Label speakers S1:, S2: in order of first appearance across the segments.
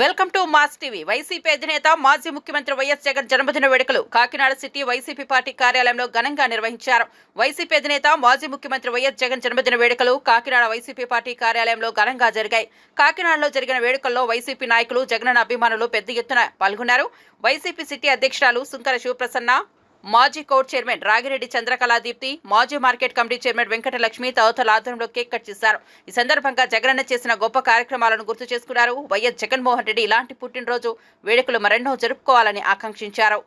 S1: Welcome to mass TV. YCP అధినేత మాజీ ముఖ్యమంత్రి వైఎస్ జగన్ జన్మదిన వేడుకలు కాకినాడ సిటీ వైసీపీ పార్టీ కార్యాలయంలో ఘనంగా నిర్వహించారు. వైసీపీ అధినేత మాజీ ముఖ్యమంత్రి వైఎస్ జగన్ జన్మదిన వేడుకలు కాకినాడ వైసీపీ పార్టీ కార్యాలయంలో ఘనంగా జరిగాయి. కాకినాడలో జరిగిన వేడుకల్లో వైసీపీ నాయకులు జగన్ అభిమానులు పెద్ద ఎత్తున పాల్గొన్నారు. వైసీపీ సిటీ అధ్యక్షురాలు సుంకర శివప్రసన్న మాజీ కోర్ట్ చైర్మన్ రాగిరెడ్డి చంద్రకళా దీప్తి మాజీ మార్కెట్ కమిటీ చైర్మన్ వెంకటలక్ష్మి తదితరుల ఆధ్వర్యంలో కేక్ కట్ చేశారు. ఈ సందర్భంగా జగనన్న చేసిన గొప్ప కార్యక్రమాలను గుర్తు చేసుకున్నారు. వైఎస్ జగన్మోహన్ రెడ్డి ఇలాంటి పుట్టినరోజు వేడుకలు మరెన్నో జరుపుకోవాలని ఆకాంక్షించారు.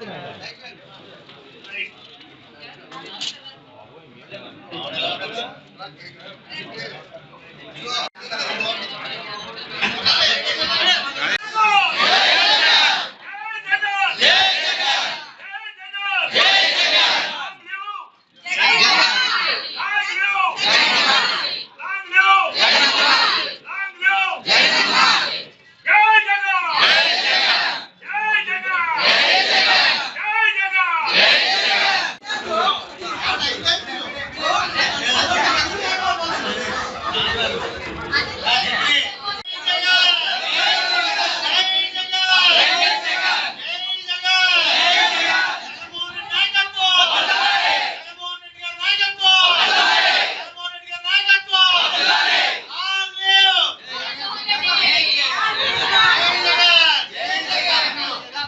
S1: Thank you. Thank you.